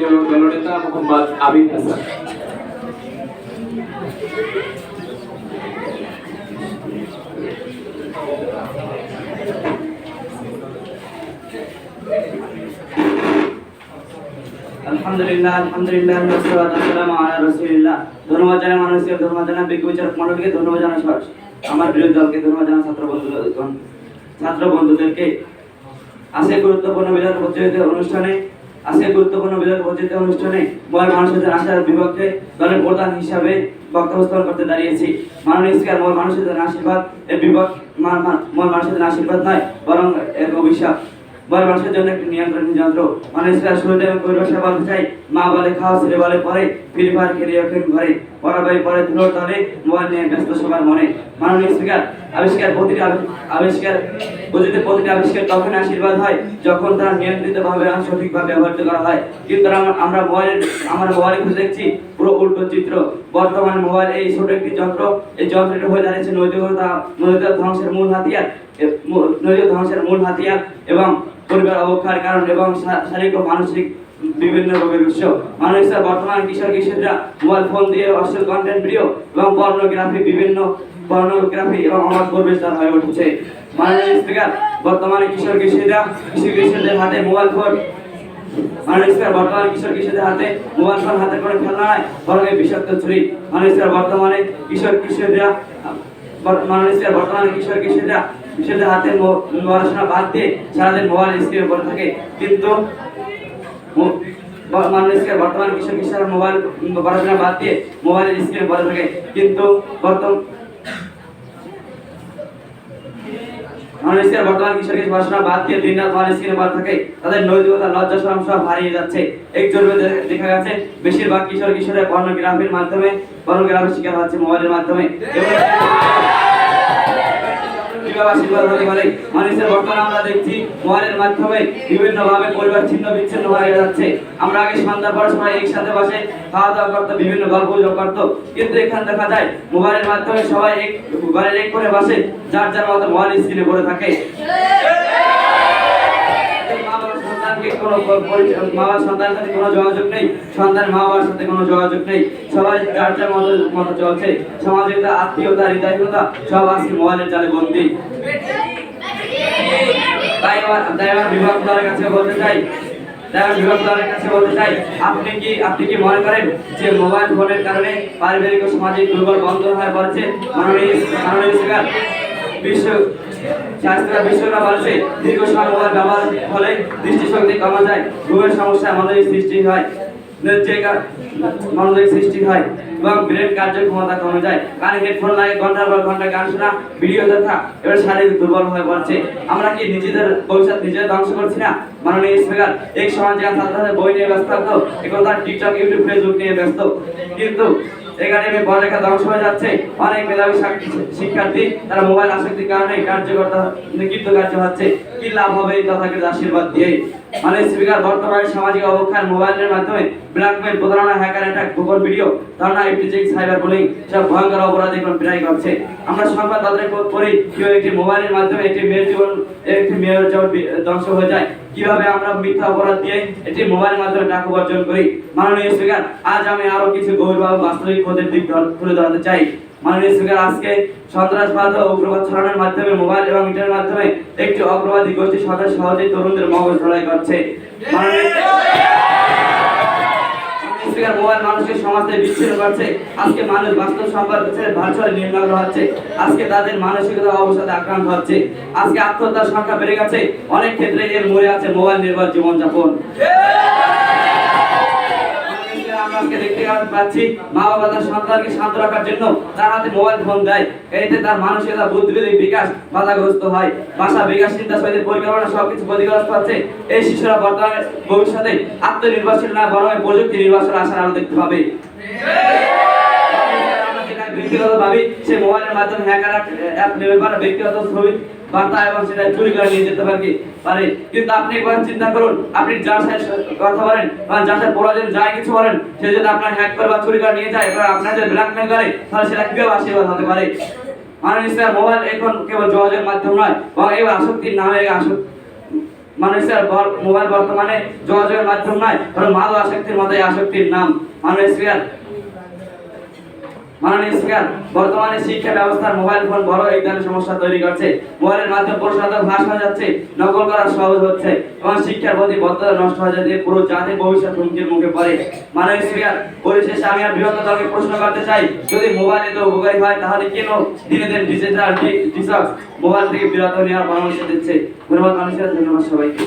দলীয় দলনেতা মোহাম্মদ আবিদ হাসান আলহামদুলিল্লাহ আলহামদুলিল্লাহ আমার বিরোধী দলকে ধন্যবাদ ছাত্র ছাত্র বন্ধুদেরকে আজকে গুরুত্বপূর্ণ বিধান প্রতিযোগিতা অনুষ্ঠানে আজকে গুরুত্বপূর্ণ বিধান পরিচিত অনুষ্ঠানে মহিলা মানুষের আশার বিপক্ষে দলের প্রধান হিসাবে বক্তব্য করতে দাঁড়িয়েছি। মাননীয় স্পিকার মহিলা মানুষের আশীর্বাদ, এর বিপক্ষ মহিলা মানুষের আশীর্বাদ নয়, বরং এর অভিশাপ। মানুষের জন্য একটি নিয়ন্ত্রণ যন্ত্র। মানুষরা শুরুতে পরিবেশে বলতে চাই মা বলে খাওয়া ছেলে বলে পরে ফ্রি ফায়ার খেলে এখন ঘরে। পরাবাই পরে ধুলোর তলে মোবাইল নিয়ে ব্যস্ত সবার মনে। মাননীয় স্পিকার, আবিষ্কার প্রতিটি আবিষ্কার বুঝতে প্রতিটি আবিষ্কার তখন আশীর্বাদ হয়, যখন তারা নিয়ন্ত্রিত ভাবে আর সঠিকভাবে ব্যবহৃত করা হয়। কিন্তু আমরা আমরা মোবাইল আমরা মোবাইলে খুঁজে দেখছি, পুরো উল্টো চিত্র। বর্তমানে মোবাইল এই ছোট একটি যন্ত্র। এই যন্ত্রটি হয়ে দাঁড়িয়েছে নৈতিকতা নৈতিক ধ্বংসের মূল হাতিয়ার। নৈতিক ধ্বংসের মূল হাতিয়ার এবং পরিবার অবক্ষার কারণ এবং শারীরিক ও মানসিক বিভিন্ন রোগের উৎস। মানুষরা বর্তমানে কিশোর কিশোররা মোবাইল ফোন দিয়ে অশ্লীল কন্টেন্ট ভিডিও এবং পর্নোগ্রাফি বিভিন্ন পর্নোগ্রাফি এবং অবাধ পরিবেশদার হয়ে উঠেছে। মাননীয় স্পিকার বর্তমানে কিশোর কিশোররা, কিশোর কিশোরদের হাতে মোবাইল ফোন। মাননীয় স্পিকার বর্তমানে কিশোর হাতে মোবাইল ফোন হাতে করে খেলনা নয় বরং বিষাক্ত ছুরি। মাননীয় স্পিকার বর্তমানে কিশোর কিশোররা মাননীয় স্পিকার বর্তমানে কিশোর কিশোররা কিশোরদের হাতে পড়াশোনা বাদ দিয়ে সারাদিন মোবাইল স্ক্রিনে পড়ে থাকে। কিন্তু মো- ব- মাননীয় স্পিকার কিশোর কিশোর মোবাইল পড়াশোনা বাদ দিয়ে মোবাইলের স্ক্রিনে পড়ে থাকে। কিন্তু বর্তমান স্পিকার, বর্তমান পড়াশোনা বাদ দিয়ে দিন রাত পড়ে থাকে। তাদের নৈতিকতা, লজ্জা সব হারিয়ে যাচ্ছে। জরিপে দে- দেখা গেছে, বেশিরভাগ কিশোর কিশোরের পর্নোগ্রাফির মাধ্যমে পর্নোগ্রাফির শিকার হচ্ছে মোবাইলের মাধ্যমে। এবং কীভাবে আশীর্বাদ মোবাইলের মাধ্যমে পরিবার ছিন্ন, বিচ্ছিন্ন হয়ে যাচ্ছে। আমরা আগে সন্ধ্যা পর সবাই একসাথে বসে খাওয়া দাওয়া করতো বিভিন্ন গল্প করতো কিন্তু এখানে দেখা যায়, মোবাইলের মাধ্যমে সবাই এক, ঘরের এক করে বসে যার যার মতো মোবাইল স্ক্রিনে পড়ে থাকে। যোগাযোগ নেই কোনো যোগাযোগ নেই। সবাই যার যার মতো মতো চলছে সামাজিকতা আত্মীয়তা বন্দী। তাই আমার তাই কাছে বলতে চাই আপনি কি আপনি কি মনে করেন যে মোবাইল ফোনের কারণে পারিবারিক ও সামাজিক দুর্বল বন্ধন হয়ে পড়েছে? মাননীয় মাননীয় বিশ্ব বিশ্বরা বলেছে দীর্ঘ সময় ব্যবহার ফলে দৃষ্টিশক্তি কমা যায় ঘুমের সমস্যা সৃষ্টি হয় মনোযোগ সৃষ্টি হয় এবং ব্রেন কার্যক্ষমতা কমে যায়। কানে হেডফোন লাগে, ঘণ্টার পর ঘণ্টা গান শোনা, ভিডিও দেখা, এবার শারীরিক দুর্বল হয়ে পড়ছে। আমরা কি নিজেদের ভবিষ্যৎ নিজেদের ধ্বংস করছি না? মাননীয় স্পিকার বই নিয়ে ব্যস্ত এখন তার টিকটক, ইউটিউব ফেসবুক নিয়ে ব্যস্ত। কিন্তু একাডেমি পড়ালেখা ধ্বংস হয়ে যাচ্ছে। অনেক মেধাবী শিক্ষার্থী, তারা মোবাইল আসক্তির কারণে কার্যকর্তা কৃত কার্য হচ্ছে। কি লাভ হবে তথাকৃত আশীর্বাদ দিয়ে মানে স্পিকার, বর্তমানে সামাজিক অবক্ষয় মোবাইলের মাধ্যমে ব্ল্যাকমেল প্রতারণা হ্যাকার অ্যাটাক গোপন ভিডিও ধারণা ইফটিজিং সাইবার বুলিং সব ভয়ঙ্কর অপরাধ এখন বিরাই করছে। আমরা সংবাদ তাদের পড়ি কেউ একটি মোবাইলের মাধ্যমে একটি মেয়ের জীবন, একটি মেয়ের জীবন ধ্বংস হয়ে যায়, কীভাবে আমরা মিথ্যা অপরাধ দিয়ে একটি মোবাইলের মাধ্যমে টাকা উপার্জন করি। মাননীয় স্পিকার, আজ আমি আরও কিছু গভীরভাবে বাস্তবিক পদের দিক তুলে ধরতে চাই। মাননীয় স্পিকার আজকে সন্ত্রাসবাদ ও উগ্রবাদ ছড়ানোর মাধ্যমে, মোবাইল এবং মাধ্যমে একটি অগ্রবাদী গোষ্ঠী সহজেই তরুণদের মগজ ধরাই করছে। স্পিকার মোবাইল মানুষকে বিচ্ছিন্ন করছে। আজকে মানুষ বাস্তব সম্পর্ক ছেড়ে ভার্চুয়ালি হচ্ছে। আজকে তাদের মানসিকতা অবসাদে আক্রান্ত হচ্ছে। আজকে আত্মহত্যার সংখ্যা বেড়ে গেছে। অনেক ক্ষেত্রে এর মরে আছে মোবাইল নির্ভর জীবনযাপন। আজকে দেখতে পাচ্ছি মা বাবা তার সন্তানকে শান্ত রাখার জন্য তার হাতে মোবাইল ফোন দেয়। এতে তার মানসিকতা বুদ্ধিবৃত্তিক বিকাশ বাধাগ্রস্ত হয়। ভাষা বিকাশ, চিন্তা শৈলী পরিকল্পনা সবকিছু ক্ষতিগ্রস্ত হচ্ছে। এই শিশুরা বর্তমানে ভবিষ্যতে আত্মনির্ভরশীল না, বরং প্রযুক্তি নির্ভরশীল আশার আলো দেখতে পাবে। আমরা ব্যক্তিগত ভাবি সে মোবাইলের মাধ্যমে হ্যাকার ব্যক্তিগত ছবি এবং সেটা চুরি করে নিয়ে যেতে পারে। কিন্তু আপনি একবার চিন্তা করুন, আপনি যার সাথে কথা বলেন বা যার সাথে প্রয়োজন যাই কিছু বলেন, সে যদি আপনার হ্যাক করে বা চুরি করে নিয়ে যায়, এবার আপনার যদি ব্ল্যাকমেল করে, তাহলে সেটা আশীর্বাদ হতে পারে? মোবাইল এখন কেবল যোগাযোগের মাধ্যম নয় এই আসক্তির নামে আসক্তি মানুষের মোবাইল বর্তমানে যোগাযোগের মাধ্যম নয়, বরং মাদক আসক্তির মতো আসক্তির নাম। স্পিকার মাননীয় স্পিকার, বর্তমানে শিক্ষা ব্যবস্থার মোবাইল ফোন বড় এক ধরনের সমস্যা তৈরি করছে। মোবাইলের মাধ্যমে ভাস হয়ে যাচ্ছে, নকল করা সহজ হচ্ছে এবং শিক্ষার প্রতি বদ্ধতা নষ্ট হয়ে যাচ্ছে পুরো ভবিষ্যৎ হুমকির মুখে পড়ে। মাননীয় স্পিকার, পরিশেষে আমি আর বৃহত্তর দলকে প্রশ্ন করতে চাই, যদি মোবাইল এত উপকারী হয়, তাহলে কেন দিনে দিন ডিজিটাল মোবাইল থেকে বিরত নেওয়ার পরামর্শ দিচ্ছে? ধন্যবাদ মানুষের ধন্যবাদ সবাইকে।